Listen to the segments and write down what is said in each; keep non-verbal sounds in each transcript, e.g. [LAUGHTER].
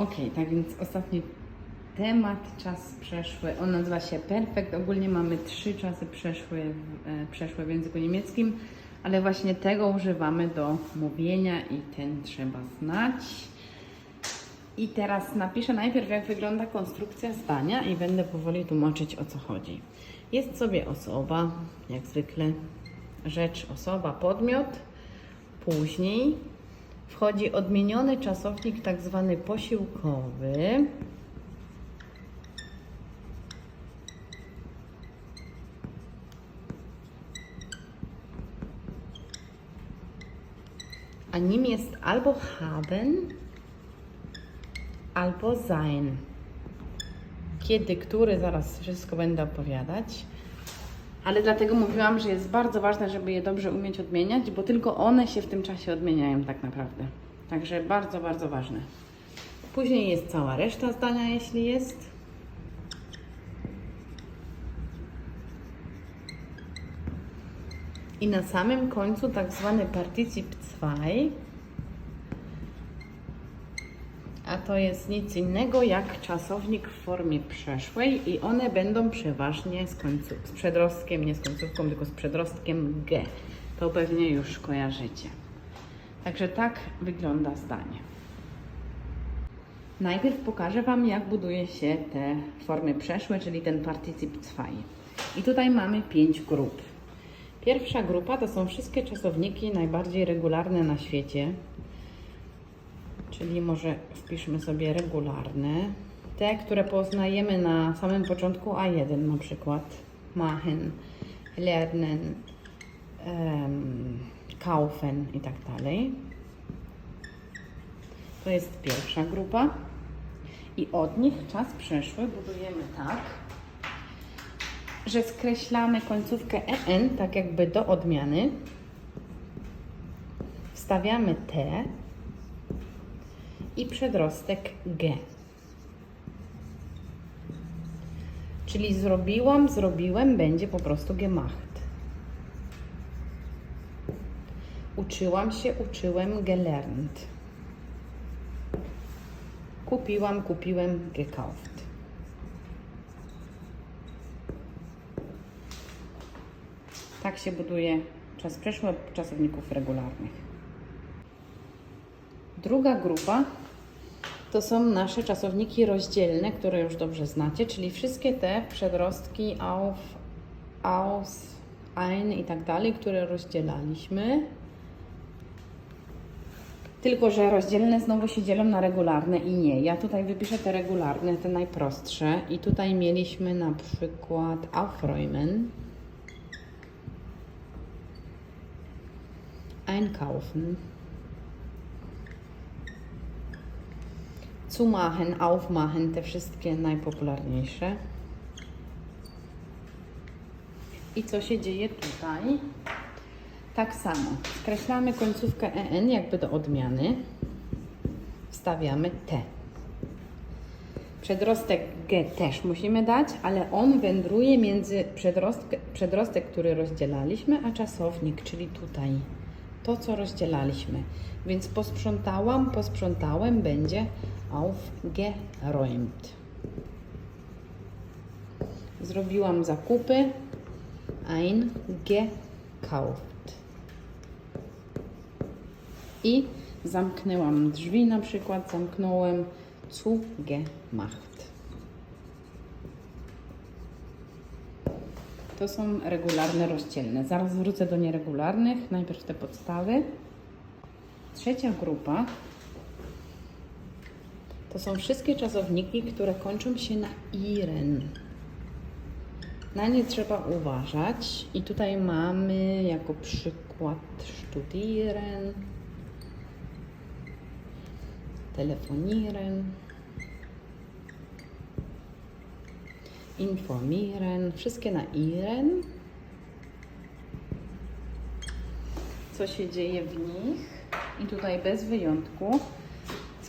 Ok, tak więc ostatni temat, czas przeszły. On nazywa się Perfekt. Ogólnie mamy trzy czasy przeszłe w, e, w języku niemieckim, ale właśnie tego używamy do mówienia i ten trzeba znać. I teraz napiszę najpierw, jak wygląda konstrukcja zdania i będę powoli tłumaczyć, o co chodzi. Jest sobie osoba, jak zwykle, rzecz, osoba, podmiot. Później wchodzi odmieniony czasownik, tak zwany posiłkowy. A nim jest albo haben, albo sein. Kiedy, który, zaraz wszystko będę opowiadać. Ale dlatego mówiłam, że jest bardzo ważne, żeby je dobrze umieć odmieniać, bo tylko one się w tym czasie odmieniają tak naprawdę. Także bardzo, bardzo ważne. Później jest cała reszta zdania, jeśli jest. I na samym końcu tak zwany particip 2, a to jest nic innego jak czasownik w formie przeszłej i one będą przeważnie z, końcu, z przedrostkiem, nie z końcówką, tylko z przedrostkiem G. To pewnie już kojarzycie. Także tak wygląda zdanie. Najpierw pokażę Wam, jak buduje się te formy przeszłe, czyli ten particip 2. I tutaj mamy pięć grup. Pierwsza grupa to są wszystkie czasowniki najbardziej regularne na świecie, czyli może wpiszmy sobie regularne. Te, które poznajemy na samym początku A1 na przykład. Machen, lernen, em, kaufen i tak dalej. To jest pierwsza grupa. I od nich czas przeszły budujemy tak, że skreślamy końcówkę en, tak jakby do odmiany. Wstawiamy t i przedrostek g. Czyli zrobiłam, zrobiłem będzie po prostu gemacht. Uczyłam się, uczyłem gelernt. Kupiłam, kupiłem gekauft. Tak się buduje czas przeszły czasowników regularnych. Druga grupa to są nasze czasowniki rozdzielne, które już dobrze znacie, czyli wszystkie te przedrostki auf, aus, ein i tak dalej, które rozdzielaliśmy. Tylko, że rozdzielne znowu się dzielą na regularne i nie. Ja tutaj wypiszę te regularne, te najprostsze. I tutaj mieliśmy na przykład aufräumen, einkaufen, zumachen, aufmachen, te wszystkie najpopularniejsze. I co się dzieje tutaj? Tak samo. Skreślamy końcówkę en jakby do odmiany. Wstawiamy t. Przedrostek g też musimy dać, ale on wędruje między przedrostek, przedrostek, który rozdzielaliśmy, a czasownik, czyli tutaj. To, co rozdzielaliśmy. Więc posprzątałam, posprzątałem będzie aufgeräumt. Zrobiłam zakupy. Eingekauft. I zamknęłam drzwi na przykład, zamknąłem zugemacht. To są regularne rozdzielne. Zaraz wrócę do nieregularnych. Najpierw te podstawy. Trzecia grupa to są wszystkie czasowniki, które kończą się na iren. Na nie trzeba uważać. I tutaj mamy jako przykład studieren, telefonieren, informieren, wszystkie na iren. Co się dzieje w nich? I tutaj bez wyjątku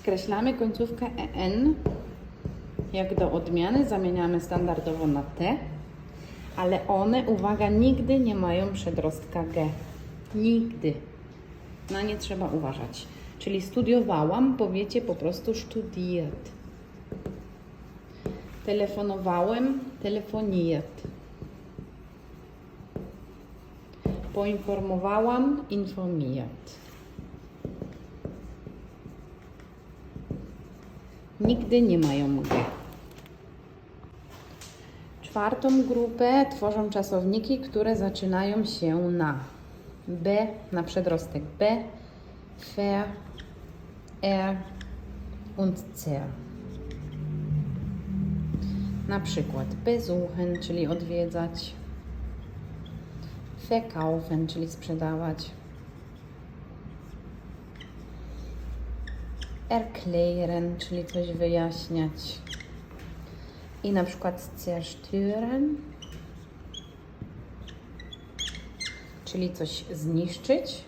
skreślamy końcówkę en. Jak do odmiany zamieniamy standardowo na t, ale one, uwaga, nigdy nie mają przedrostka g. Nigdy. Na nie trzeba uważać. Czyli studiowałam, powiecie po prostu studiert. Telefonowałem, telefoniert. Poinformowałam, informiert. Nigdy nie mają G. Czwartą grupę tworzą czasowniki, które zaczynają się na B, na przedrostek B, Ver, R und Zer. Na przykład besuchen, czyli odwiedzać, verkaufen, czyli sprzedawać, erklären, czyli coś wyjaśniać i na przykład zerstören, czyli coś zniszczyć.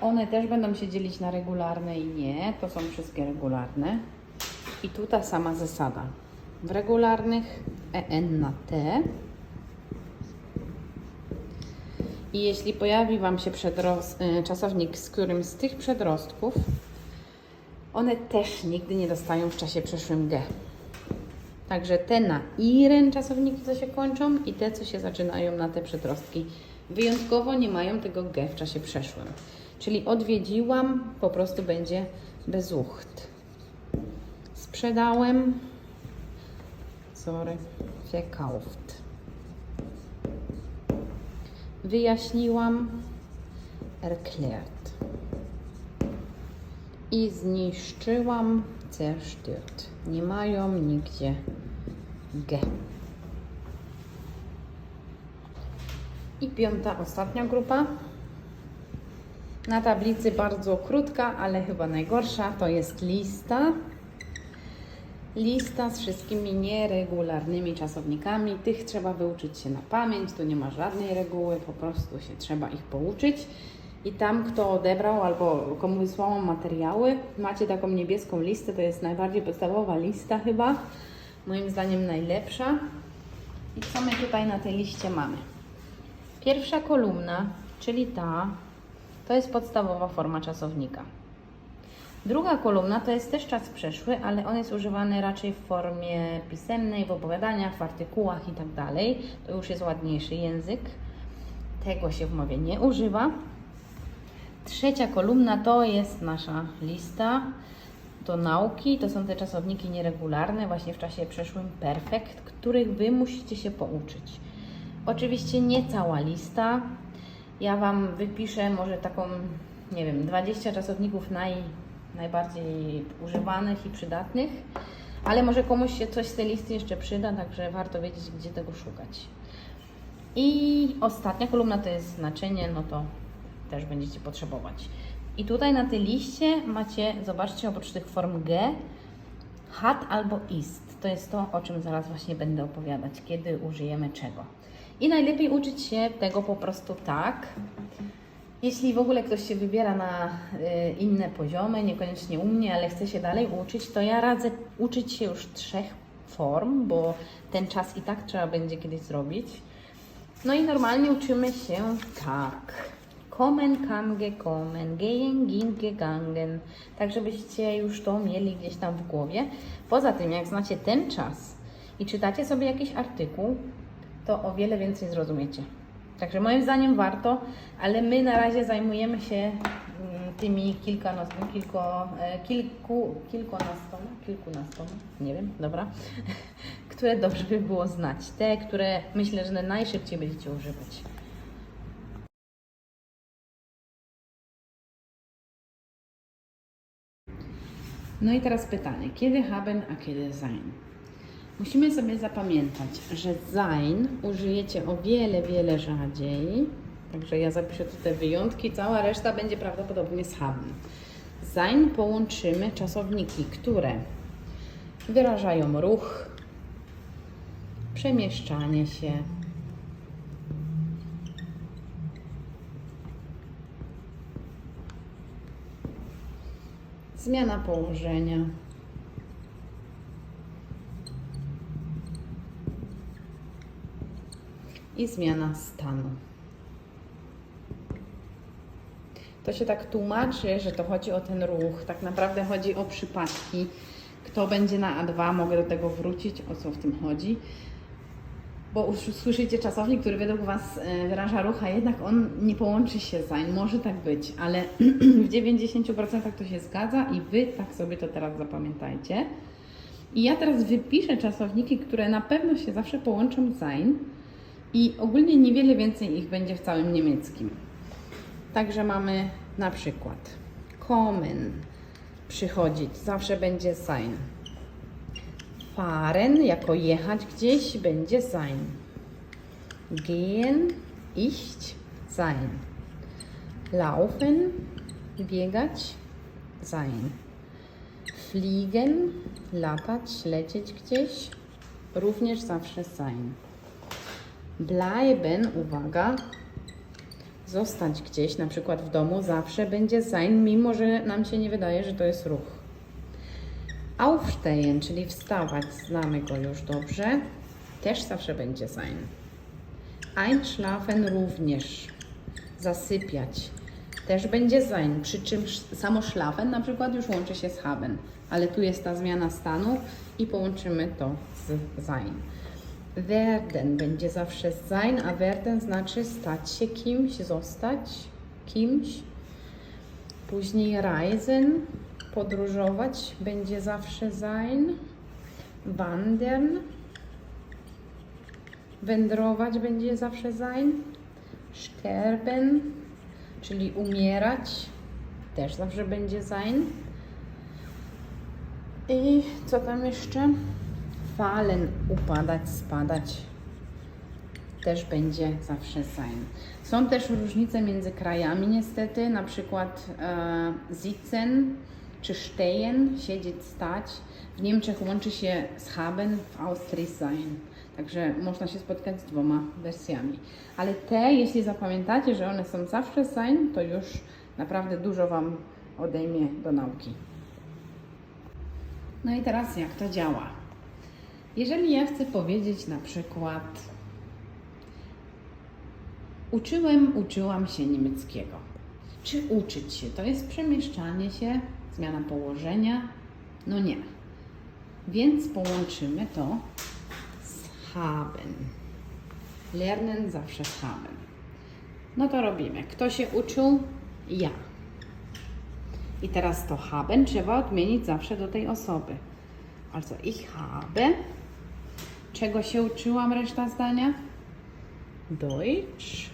One też będą się dzielić na regularne i nie. To są wszystkie regularne. I tu ta sama zasada. W regularnych EN na T. I jeśli pojawi Wam się y, czasownik z którymś z tych przedrostków, one też nigdy nie dostają w czasie przeszłym G. Także te na iren czasowniki, co się kończą i te, co się zaczynają na te przedrostki. Wyjątkowo nie mają tego G w czasie przeszłym. Czyli odwiedziłam, po prostu będzie besucht. Sprzedałem, sorry, verkauft. Wyjaśniłam, erklärt. I zniszczyłam, zerstört. Nie mają nigdzie G. I piąta, ostatnia grupa. Na tablicy bardzo krótka, ale chyba najgorsza, to jest lista. Lista z wszystkimi nieregularnymi czasownikami. Tych trzeba wyuczyć się na pamięć, tu nie ma żadnej reguły, po prostu się trzeba ich pouczyć. I tam, kto odebrał albo komu wysłałam materiały, macie taką niebieską listę, to jest najbardziej podstawowa lista chyba, moim zdaniem najlepsza. I co my tutaj na tej liście mamy? Pierwsza kolumna, czyli ta, to jest podstawowa forma czasownika. Druga kolumna to jest też czas przeszły, ale on jest używany raczej w formie pisemnej, w opowiadaniach, w artykułach i tak dalej. To już jest ładniejszy język. Tego się w mowie nie używa. Trzecia kolumna to jest nasza lista do nauki. To są te czasowniki nieregularne, właśnie w czasie przeszłym perfekt, których Wy musicie się pouczyć. Oczywiście nie cała lista. Ja Wam wypiszę może taką, nie wiem, 20 czasowników naj, najbardziej używanych i przydatnych, ale może komuś się coś z tej listy jeszcze przyda, także warto wiedzieć, gdzie tego szukać. I ostatnia kolumna to jest znaczenie, no to też będziecie potrzebować. I tutaj na tej liście macie, zobaczcie, oprócz tych form G, hat albo ist. To jest to, o czym zaraz właśnie będę opowiadać, kiedy użyjemy czego. I najlepiej uczyć się tego po prostu tak. Jeśli w ogóle ktoś się wybiera na y, inne poziomy, niekoniecznie u mnie, ale chce się dalej uczyć, to ja radzę uczyć się już trzech form, bo ten czas i tak trzeba będzie kiedyś zrobić. No i normalnie uczymy się tak. Kommen, kann, gekommen, gehen, ging, gegangen. Tak, żebyście już to mieli gdzieś tam w głowie. Poza tym, jak znacie ten czas i czytacie sobie jakiś artykuł, to o wiele więcej zrozumiecie. Także moim zdaniem warto, ale my na razie zajmujemy się mm, tymi kilkunastoma, e, kilku, kilkunastoma, kilkunastoma, nie wiem, dobra, [LAUGHS] które dobrze by było znać. Te, które myślę, że najszybciej będziecie używać. No i teraz pytanie, kiedy haben, a kiedy sein? Musimy sobie zapamiętać, że sein użyjecie o wiele, wiele rzadziej. Także ja zapiszę tutaj wyjątki, cała reszta będzie prawdopodobnie z haben. Sein połączymy czasowniki, które wyrażają ruch, przemieszczanie się, zmiana położenia. I zmiana stanu. To się tak tłumaczy, że to chodzi o ten ruch. Tak naprawdę chodzi o przypadki. Kto będzie na A2, mogę do tego wrócić, o co w tym chodzi. Bo usłyszycie czasownik, który według Was e, wyraża ruch, a jednak on nie połączy się zań. Może tak być, ale [CLEARS THROAT] w 90% to się zgadza i Wy tak sobie to teraz zapamiętajcie. I ja teraz wypiszę czasowniki, które na pewno się zawsze połączą z sein i ogólnie niewiele więcej ich będzie w całym niemieckim. Także mamy na przykład kommen, przychodzić, zawsze będzie sein. Fahren, jako jechać gdzieś, będzie sein. Gehen, iść, sein. Laufen, biegać, sein. Fliegen, latać, lecieć gdzieś, również zawsze sein. Bleiben, uwaga, zostać gdzieś, na przykład w domu, zawsze będzie sein, mimo że nam się nie wydaje, że to jest ruch. Aufstehen, czyli wstawać, znamy go już dobrze, też zawsze będzie sein. Einschlafen również, zasypiać, też będzie sein, przy czym samo schlafen na przykład już łączy się z haben, ale tu jest ta zmiana stanu i połączymy to z sein. Werden będzie zawsze sein, a werden znaczy stać się kimś, zostać kimś. Później reisen, podróżować, będzie zawsze sein. Wandern, wędrować będzie zawsze sein. Sterben, czyli umierać, też zawsze będzie sein. I co tam jeszcze? Fallen, upadać, spadać, też będzie zawsze sein. Są też różnice między krajami niestety, na przykład e, sitzen czy stehen, siedzieć, stać. W Niemczech łączy się z haben, w Austrii sein. Także można się spotkać z dwoma wersjami. Ale te, jeśli zapamiętacie, że one są zawsze sein, to już naprawdę dużo Wam odejmie do nauki. No i teraz jak to działa? Jeżeli ja chcę powiedzieć na przykład uczyłem, uczyłam się niemieckiego. Czy uczyć się to jest przemieszczanie się, zmiana położenia? No nie. Więc połączymy to z haben. Lernen zawsze haben. No to robimy. Kto się uczył? Ja. I teraz to haben trzeba odmienić zawsze do tej osoby. Also ich habe. Czego się uczyłam reszta zdania? Deutsch.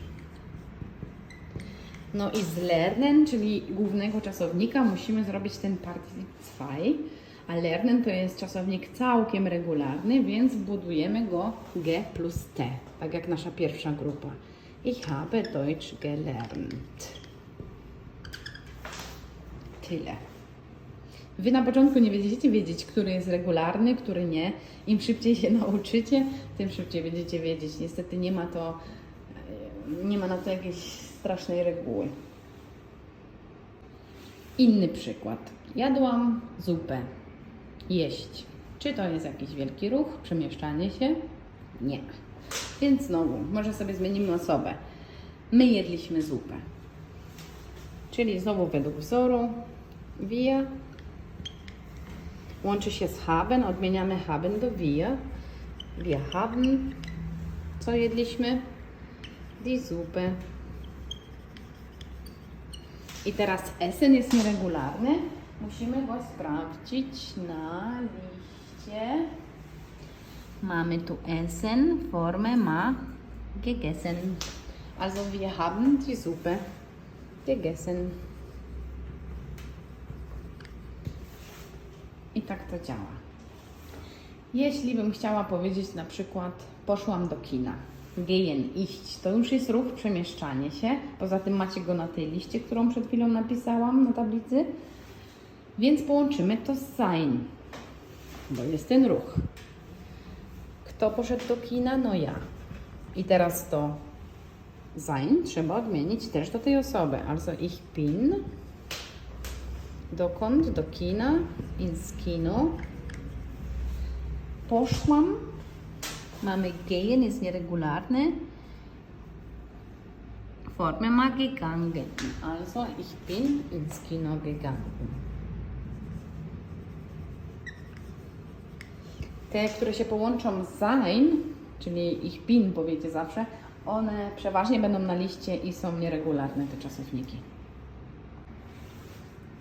No i z lernen, czyli głównego czasownika, musimy zrobić ten Partizip 2. A lernen to jest czasownik całkiem regularny, więc budujemy go G plus T, tak jak nasza pierwsza grupa. Ich habe Deutsch gelernt. Tyle. Wy na początku nie będziecie wiedzieć, który jest regularny, który nie. Im szybciej się [LAUGHS] nauczycie, tym szybciej będziecie wiedzieć. Niestety nie ma to, e, nie ma na to jakiejś strasznej reguły. Inny przykład. Jadłam zupę. Jeść. Czy to jest jakiś wielki ruch, przemieszczanie się? Nie. Więc znowu, może sobie zmienimy osobę. My jedliśmy zupę. Czyli znowu według wzoru wir łączy się z haben, odmieniamy haben do wir. Wir haben, co jedliśmy? Die Suppe. I teraz Essen jest nieregularny. Musimy go sprawdzić na liście. Mamy tu Essen, formę ma gegessen. Also wir haben die Suppe gegessen. I tak to działa. Jeśli bym chciała powiedzieć na przykład poszłam do kina. Gehen, iść, to już jest ruch, przemieszczanie się. Poza tym macie go na tej liście, którą przed chwilą napisałam na tablicy. Więc połączymy to z sein, bo jest ten ruch. Kto poszedł do kina? No ja. I teraz to sein trzeba odmienić też do tej osoby. Also ich bin. Dokąd? Do kina. Ins Kino. Poszłam. Mamy gehen, jest nieregularny. Formel mal gegangen. Also, ich bin ins Kino gegangen. Te, które się połączą z sein, czyli ich bin powiecie zawsze, one przeważnie będą na liście i są nieregularne te czasowniki.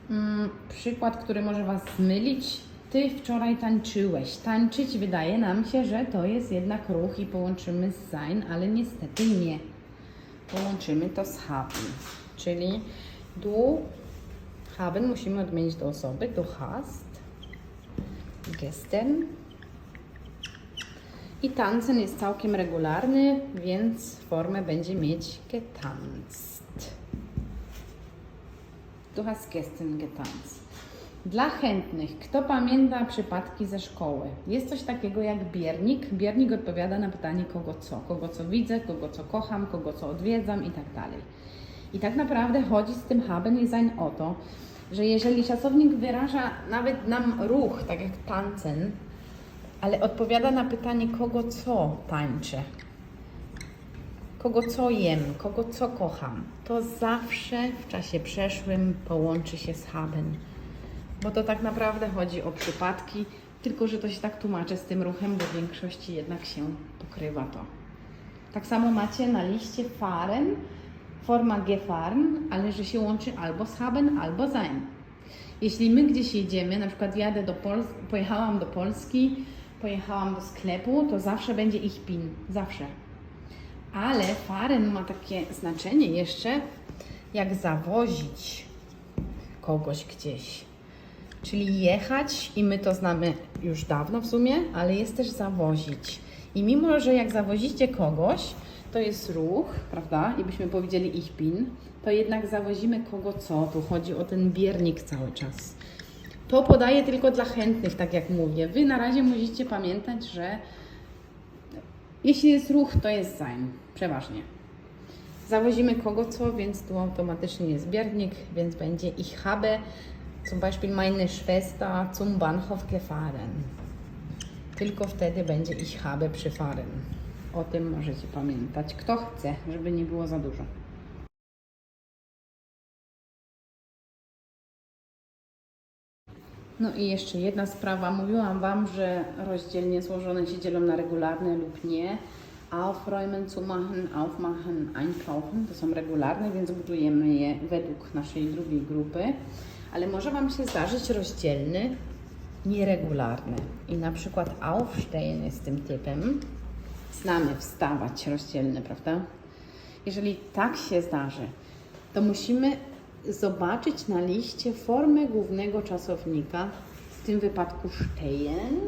Mm, przykład, który może Was zmylić. Ty wczoraj tańczyłeś. Tańczyć wydaje nam się, że to jest jednak ruch i połączymy z sein, ale niestety nie. Połączymy to z haben. Czyli du haben musimy odmienić do osoby. Du hast gestern i tanzen jest całkiem regularny, więc formę będzie mieć getanzt. Du hast gestern getanzt. Dla chętnych, kto pamięta przypadki ze szkoły? Jest coś takiego jak biernik. Biernik odpowiada na pytanie kogo co. Kogo co widzę, kogo co kocham, kogo co odwiedzam i tak dalej. I tak naprawdę chodzi z tym haben sein o to, że jeżeli czasownik wyraża nawet nam ruch, tak jak tancen, ale odpowiada na pytanie kogo co tańczę, kogo co jem, kogo co kocham, to zawsze w czasie przeszłym połączy się z haben. Bo to tak naprawdę chodzi o przypadki, tylko że to się tak tłumaczy z tym ruchem, bo w większości jednak się pokrywa to. Tak samo macie na liście fahren, forma gefahren, ale że się łączy albo z haben, albo sein. Jeśli my gdzieś jedziemy, na przykład jadę do Polski, pojechałam do Polski, pojechałam do sklepu, to zawsze będzie ich bin, zawsze. Ale fahren ma takie znaczenie jeszcze, jak zawozić kogoś gdzieś. Czyli jechać i my to znamy już dawno w sumie, ale jest też zawozić. I mimo, że jak zawozicie kogoś, to jest ruch, prawda? I byśmy powiedzieli ich bin, to jednak zawozimy kogo co. Tu chodzi o ten biernik cały czas. To podaję tylko dla chętnych, tak jak mówię. Wy na razie musicie pamiętać, że jeśli jest ruch, to jest sein. Przeważnie. Zawozimy kogo co, więc tu automatycznie jest biernik, więc będzie ich habe. Zum Beispiel meine Schwester zum Bahnhof gefahren. Tylko wtedy będzie ich habe przy fahren. O tym możecie pamiętać. Kto chce, żeby nie było za dużo. No i jeszcze jedna sprawa. Mówiłam Wam, że rozdzielnie złożone się dzielą na regularne lub nie. Aufräumen, zumachen, aufmachen, einkaufen to są regularne, więc budujemy je według naszej drugiej grupy. Ale może Wam się zdarzyć rozdzielny nieregularny. I na przykład aufstehen jest tym typem. Znamy wstawać rozdzielny, prawda? Jeżeli tak się zdarzy, to musimy zobaczyć na liście formę głównego czasownika, w tym wypadku stehen.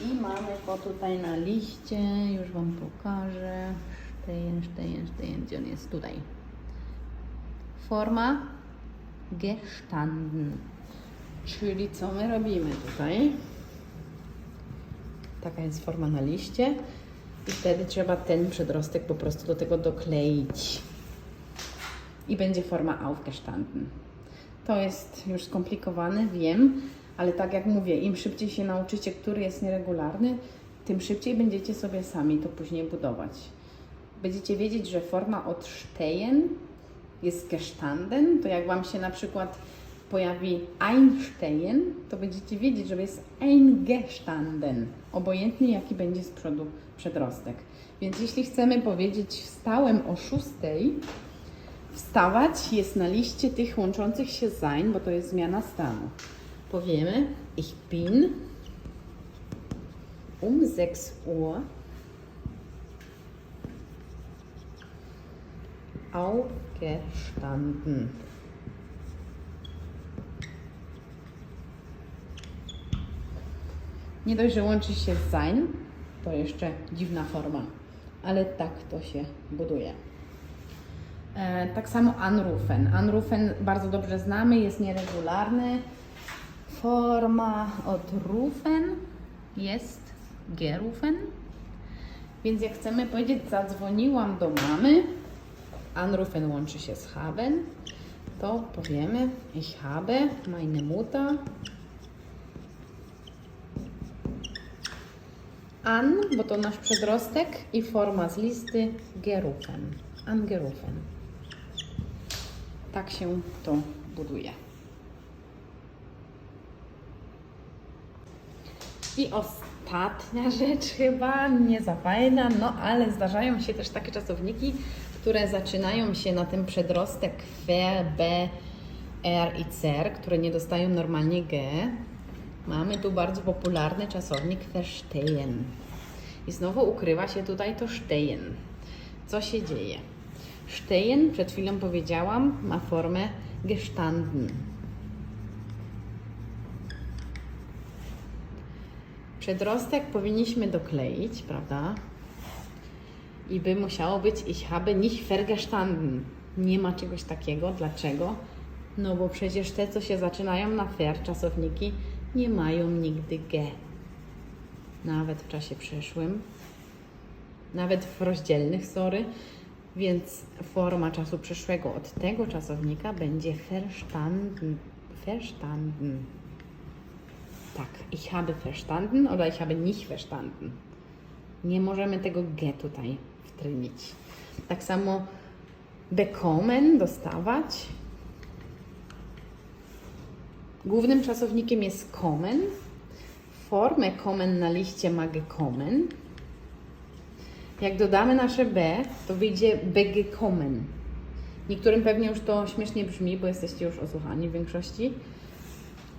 I mamy go tutaj na liście, już Wam pokażę. Stehen, stehen, stehen, gdzie on jest? Tutaj. Forma gestanden. Czyli co my robimy tutaj? Taka jest forma na liście. I wtedy trzeba ten przedrostek po prostu do tego dokleić. I będzie forma aufgestanden. To jest już skomplikowane, wiem, ale tak jak mówię, im szybciej się nauczycie, który jest nieregularny, tym szybciej będziecie sobie sami to później budować. Będziecie wiedzieć, że forma od stehen jest gestanden, to jak Wam się na przykład pojawi einstehen, to będziecie wiedzieć, że jest eingestanden, obojętnie jaki będzie z przodu przedrostek. Więc jeśli chcemy powiedzieć wstałem o 6, wstawać jest na liście tych łączących się z sein, bo to jest zmiana stanu. Powiemy ich bin um 6 Uhr aufgestanden. Nie dość, że łączy się z to jeszcze dziwna forma, ale tak to się buduje. E, tak samo anrufen. Anrufen bardzo dobrze znamy, jest nieregularny. Forma od rufen jest gerufen. Więc jak chcemy powiedzieć zadzwoniłam do mamy, anrufen łączy się z haben, to powiemy ich habe meine Mutter an, bo to nasz przedrostek i forma z listy gerufen. angerufen. Tak się to buduje. I ostatnia [LAUGHS] rzecz chyba, nie za fajna, no ale zdarzają się też takie czasowniki, które zaczynają się na ten przedrostek F, B, R i CR, które nie dostają normalnie G. Mamy tu bardzo popularny czasownik verstehen. I znowu ukrywa się tutaj to stehen. Co się dzieje? Stehen, przed chwilą powiedziałam, ma formę gestanden. Przedrostek powinniśmy dokleić, prawda? I by musiało być ich habe nicht vergestanden. Nie ma czegoś takiego. Dlaczego? No bo przecież te, co się zaczynają na fer, czasowniki, nie mają nigdy g. Nawet w czasie przeszłym. Nawet w rozdzielnych, sorry. Więc forma czasu przyszłego od tego czasownika będzie verstanden. Verstanden. Tak, ich habe verstanden oder ich habe nicht verstanden. Nie możemy tego G tutaj wtrynić. Tak samo bekommen, dostawać. Głównym czasownikiem jest kommen. Formę kommen na liście ma gekommen. Jak dodamy nasze B, to wyjdzie begekommen. Niektórym pewnie już to śmiesznie brzmi, bo jesteście już osłuchani w większości.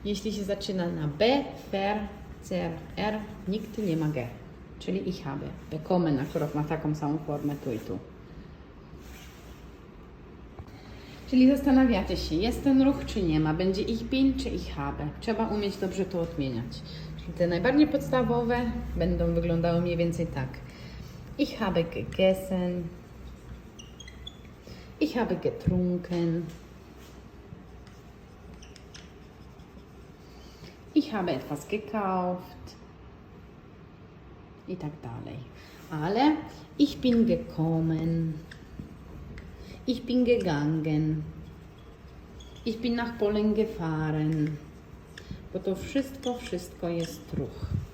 Jeśli się zaczyna na B, fer, cer, r, nikt nie ma G, czyli ich habe. Bekommen akurat ma taką samą formę tu i tu. Czyli zastanawiacie się, jest ten ruch czy nie ma, będzie ich bin czy ich habe. Trzeba umieć dobrze to odmieniać. Czyli te najbardziej podstawowe będą wyglądały mniej więcej tak. Ich habe gegessen. Ich habe getrunken. Ich habe etwas gekauft. I tak dalej. Ale ich bin gekommen. Ich bin gegangen. Ich bin nach Polen gefahren. Bo to wszystko, wszystko jest ruch.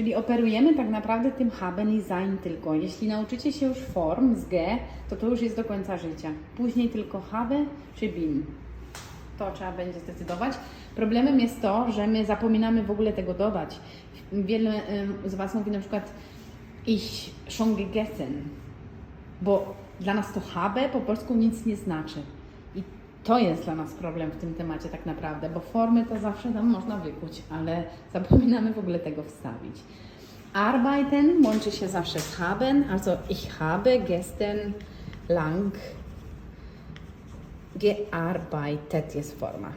Czyli operujemy tak naprawdę tym haben i sein tylko. Jeśli nauczycie się już form z G, to to już jest do końca życia. Później tylko habe czy bin. To trzeba będzie zdecydować. Problemem jest to, że my zapominamy w ogóle tego dodać. Wiele z Was mówi na przykład ich schon gegessen, bo dla nas to habe po polsku nic nie znaczy. To jest dla nas problem w tym temacie tak naprawdę, bo formy to zawsze tam można wykuć, ale zapominamy w ogóle tego wstawić. Arbeiten łączy się zawsze z haben, also ich habe gestern lang gearbeitet jest forma.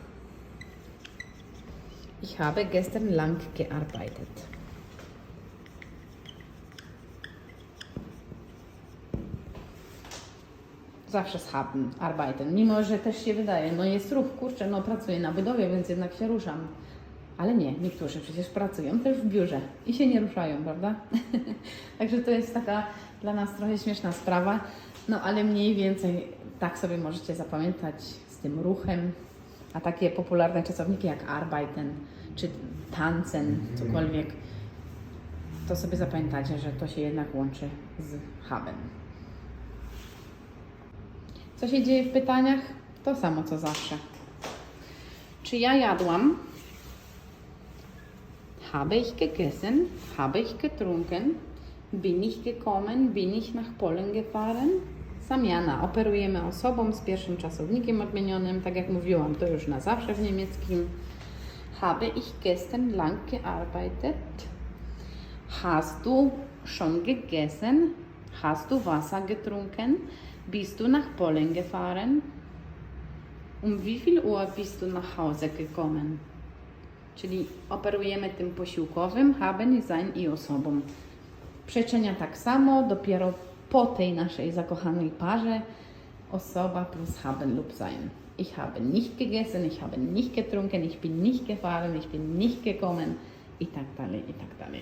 Ich habe gestern lang gearbeitet. Zawsze z haben, arbeiten. Mimo, że też się wydaje, no jest ruch, kurczę, no pracuję na budowie, więc jednak się ruszam. Ale nie, niektórzy przecież pracują też w biurze i się nie ruszają, prawda? [LAUGHS] Także to jest taka dla nas trochę śmieszna sprawa, no ale mniej więcej tak sobie możecie zapamiętać z tym ruchem, a takie popularne czasowniki jak arbeiten czy tanzen, cokolwiek, to sobie zapamiętacie, że to się jednak łączy z haben. Co się dzieje w pytaniach? To samo co zawsze. Czy ja jadłam? Habe ich gegessen? Habe ich getrunken? Bin ich gekommen? Bin ich nach Polen gefahren? Zamiana. Operujemy osobą z pierwszym czasownikiem odmienionym. Tak jak mówiłam, to już na zawsze w niemieckim. Habe ich gestern lang gearbeitet? Hast du schon gegessen? Hast du Wasser getrunken? Bist du nach Polen gefahren? Um wie viel Uhr bist du nach Hause gekommen? Czyli operujemy tym posiłkowym, haben, sein i osobą. Przeczenia tak samo, dopiero po tej naszej zakochanej parze osoba plus haben lub sein. Ich habe nicht gegessen, ich habe nicht getrunken, ich bin nicht gefahren, ich bin nicht gekommen i tak dalej, i tak dalej.